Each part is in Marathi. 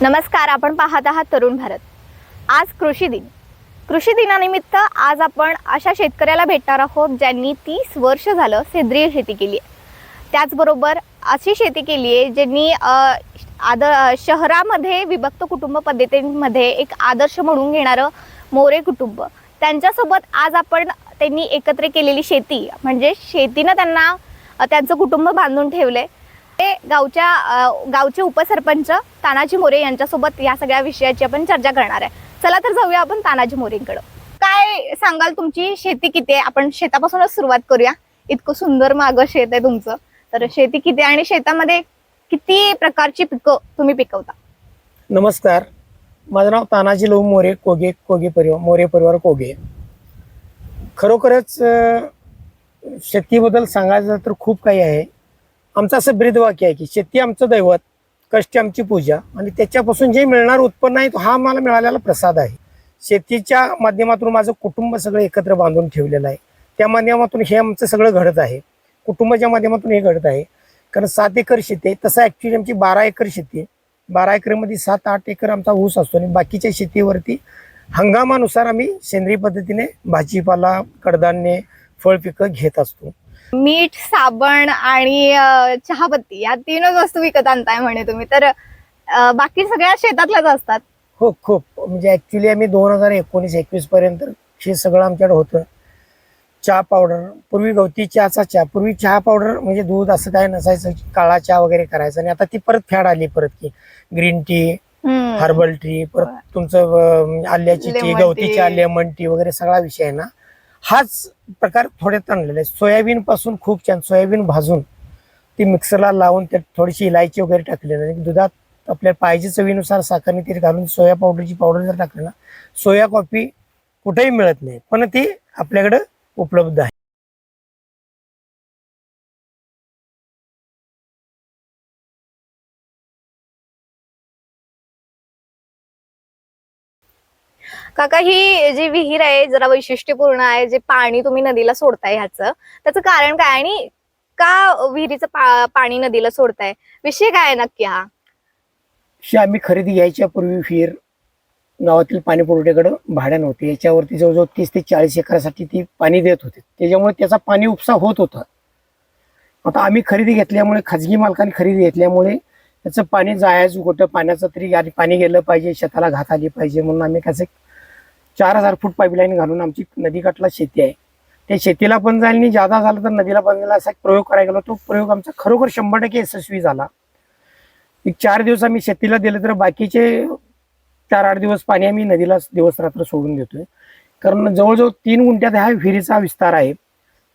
नमस्कार आपण पाहत आहात तरुण भारत. आज कृषी दिन. कृषी दिनानिमित्त आज आपण अशा शेतकऱ्याला भेटणार आहोत ज्यांनी तीस वर्ष झालं सेंद्रिय शेती केली आहे त्याचबरोबर अशी शेती केली आहे ज्यांनी आद शहरामध्ये विभक्त कुटुंब पद्धतींमध्ये एक आदर्श म्हणून घेणारं मोरे कुटुंब. त्यांच्यासोबत आज आपण त्यांनी एकत्र केलेली शेती म्हणजे शेतीनं त्यांना त्यांचं कुटुंब बांधून ठेवलं आहे ते गावच्या गावचे उपसरपंच तानाजी मोरे यांच्यासोबत या सगळ्या विषयाची आपण चर्चा करणार आहे. चला तर जाऊया आपण तानाजी मोरेंकडे. काय सांगाल तुमची? शेती किती आहे? आपण शेतापासूनच सुरुवात करूया. इतकं सुंदर मागं शेत आहे तुमचं. तर शेती किती आहे आणि शेतामध्ये किती प्रकारची पिकं तुम्ही पिकवता? नमस्कार. माझं नाव तानाजी लहू मोरे कोगे कोगे परिवार मोरे परिवार कोगे. खरोखरच शेतीबद्दल सांगायचं तर खूप काही आहे. आमचं असं ब्रीदवाक्य आहे की शेती आमचं दैवत कष्ट आमची पूजा आणि त्याच्यापासून जे मिळणार उत्पन्न आहे तो हा मला मिळालेला प्रसाद आहे. शेतीच्या माध्यमातून माझं कुटुंब सगळं एकत्र बांधून ठेवलेलं आहे. त्या माध्यमातून हे आमचं सगळं घडत आहे. कुटुंबाच्या माध्यमातून हे घडत आहे. कारण सात एकर शेती आहे. तसं ॲक्च्युली आमची बारा एकर शेती आहे. बारा एकरमध्ये सात आठ एकर आमचा ऊस असतो आणि बाकीच्या शेतीवरती हंगामानुसार आम्ही सेंद्रिय पद्धतीने भाजीपाला कडधान्य फळ पिकं घेत असतो. मीठ साबण आणि चहापत्ती या तीनच वस्तू विकत आणताय म्हणे तुम्ही तर बाकी सगळ्या शेतातल्याच असतात हो खूप म्हणजे ॲक्च्युली आम्ही दोन हजार एकोणीस एकवीस पर्यंत हे सगळं आमच्याकडे होतं चहा पावडर पूर्वी गवती चहाचा चहा पूर्वी चहा पावडर म्हणजे दूध असं काय नसायचं काळा चहा वगैरे करायचं आणि आता ती परत फॅड आली परत की ग्रीन टी. हर्बल टी परत. तुमचं आल्याची टी Lemon गवती tea. चहा लेमन टी वगैरे सगळा विषय आहे ना हाच प्रकार थोड्यात आणलेला आहे सोयाबीन पासून खूप छान सोयाबीन भाजून ती मिक्सरला लावून त्यात थोडीशी इलायची वगैरे टाकलेली आणि दुधात आपल्या पाहिजे चवीनुसार साखरने ते घालून सोया पावडरची पावडर जर टाकली ना सोया कॉफी कुठेही मिळत नाही. पण ती आपल्याकडं उपलब्ध आहे. काका ही जी विहीर आहे जरा वैशिष्ट्यपूर्ण आहे जे पाणी तुम्ही नदीला सोडताय ह्याचं त्याचं कारण काय? आणि का विहिरीचं पा- पाणी नदीला सोडताय? विषय काय आहे नक्की हा? ही आम्ही खरेदी घ्यायच्या पूर्वी विहीर गावातील पाणी पुरवठ्याकडे भाड्यानं होते. याच्यावरती जवळजवळ तीस ते चाळीस एकरासाठी ती पाणी देत होते. त्याच्यामुळे त्याचा पाणी उपसा होत होता. आता आम्ही खरेदी घेतल्यामुळे खाजगी मालकाने खरेदी घेतल्यामुळे त्याचं पाणी जायचं कुठं पाण्याचं तरी पाणी गेलं पाहिजे शेताला घात आली पाहिजे म्हणून आम्ही कसं चार हजार फूट पाईपलाईन घालून आमची नदीकाठला शेती आहे. त्या शेतीला पण जाईल आणि जादा झालं तर नदीला पण जाईल असा एक प्रयोग करायला गेलो. तो प्रयोग आमचा खरोखर शंभर टक्के यशस्वी झाला. एक चार दिवस आम्ही शेतीला दिले तर बाकीचे चार आठ दिवस पाणी आम्ही नदीला दिवस रात्र सोडून देतोय. कारण जवळजवळ तीन गुंठ्यात हा विहिरीचा विस्तार आहे.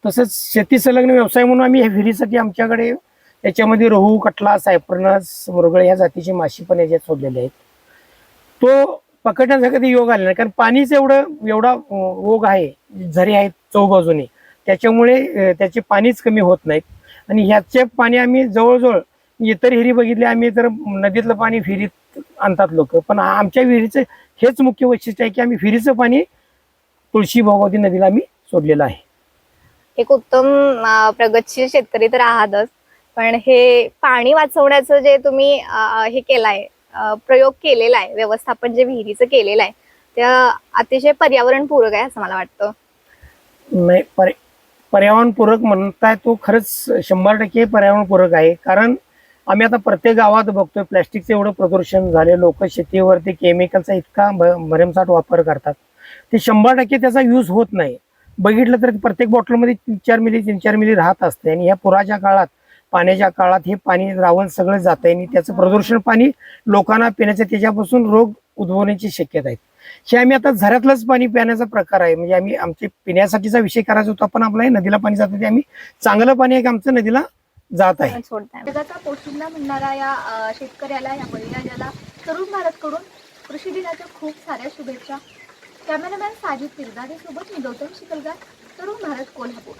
तसंच शेती संलग्न व्यवसाय म्हणून आम्ही ह्या विहिरीसाठी आमच्याकडे याच्यामध्ये रोहू कटला सायप्रनस मुरगळ या जातीची माशी पण याच्यात सोडलेले आहेत. तो पकडण्याचा कधी योग आला नाही. कारण पाणीच एवढं एवढा ओघ आहे झरे आहेत चौबाजूने. त्याच्यामुळे त्याचे पाणीच कमी होत नाहीत. आणि ह्याचे पाणी आम्ही जवळजवळ इतर हिरी बघितले आम्ही तर नदीतलं पाणी विहिरीत आणतात लोक. पण आमच्या विहिरीचं हेच मुख्य वैशिष्ट्य आहे की आम्ही विहिरीचं पाणी तुळशी भगवती नदीला आम्ही सोडलेलं आहे. एक उत्तम प्रगतशील शेतकरी तर आहातच. पण हे पाणी वाचवण्याचं जे तुम्ही हे केलं आहे प्रयोग केलेला आहे व्यवस्थापन जे विहिरीचं केलेलं आहे त्या अतिशय पर्यावरणपूरक आहे असं मला वाटतं. नाही पर्य पर्यावरणपूरक म्हणताय तो खरंच शंभर टक्के पर्यावरणपूरक आहे. कारण आम्ही आता प्रत्येक गावात बघतोय प्लॅस्टिकचं एवढं प्रदूषण झाले लोक शेतीवरती केमिकलचा इतका भ- भरमसाठ वापर करतात. ते शंभर टक्के त्याचा यूज होत नाही. बघितलं तर प्रत्येक बॉटलमध्ये तीन चार मिली तीन चार मिली राहत असते. आणि या पुराच्या काळात पाण्याच्या काळात हे पाणी रावण सगळं जात आहे आणि त्याचं प्रदूषण पाणी लोकांना पिण्याचं त्याच्यापासून रोग उद्भवण्याची शक्यता आहे. हे आम्ही आता झऱ्यातलंच पाणी पिण्याचा प्रकार आहे. म्हणजे आम्ही आमचे पिण्यासाठीचा विषय करायचा होता पण आपला नदीला पाणी जात ते आम्ही चांगलं पाणी एक आमचं नदीला जात आहे. सोडताय म्हणणारा या शेतकऱ्याला या बळीराजाला तरुण भारतकडून कृषी दिनाच्या खूप साऱ्या शुभेच्छा. कॅमेरामॅन साजिद तिरदारे सोबत मी गौतम शिकलगार तरुण भारत कोल्हापूर.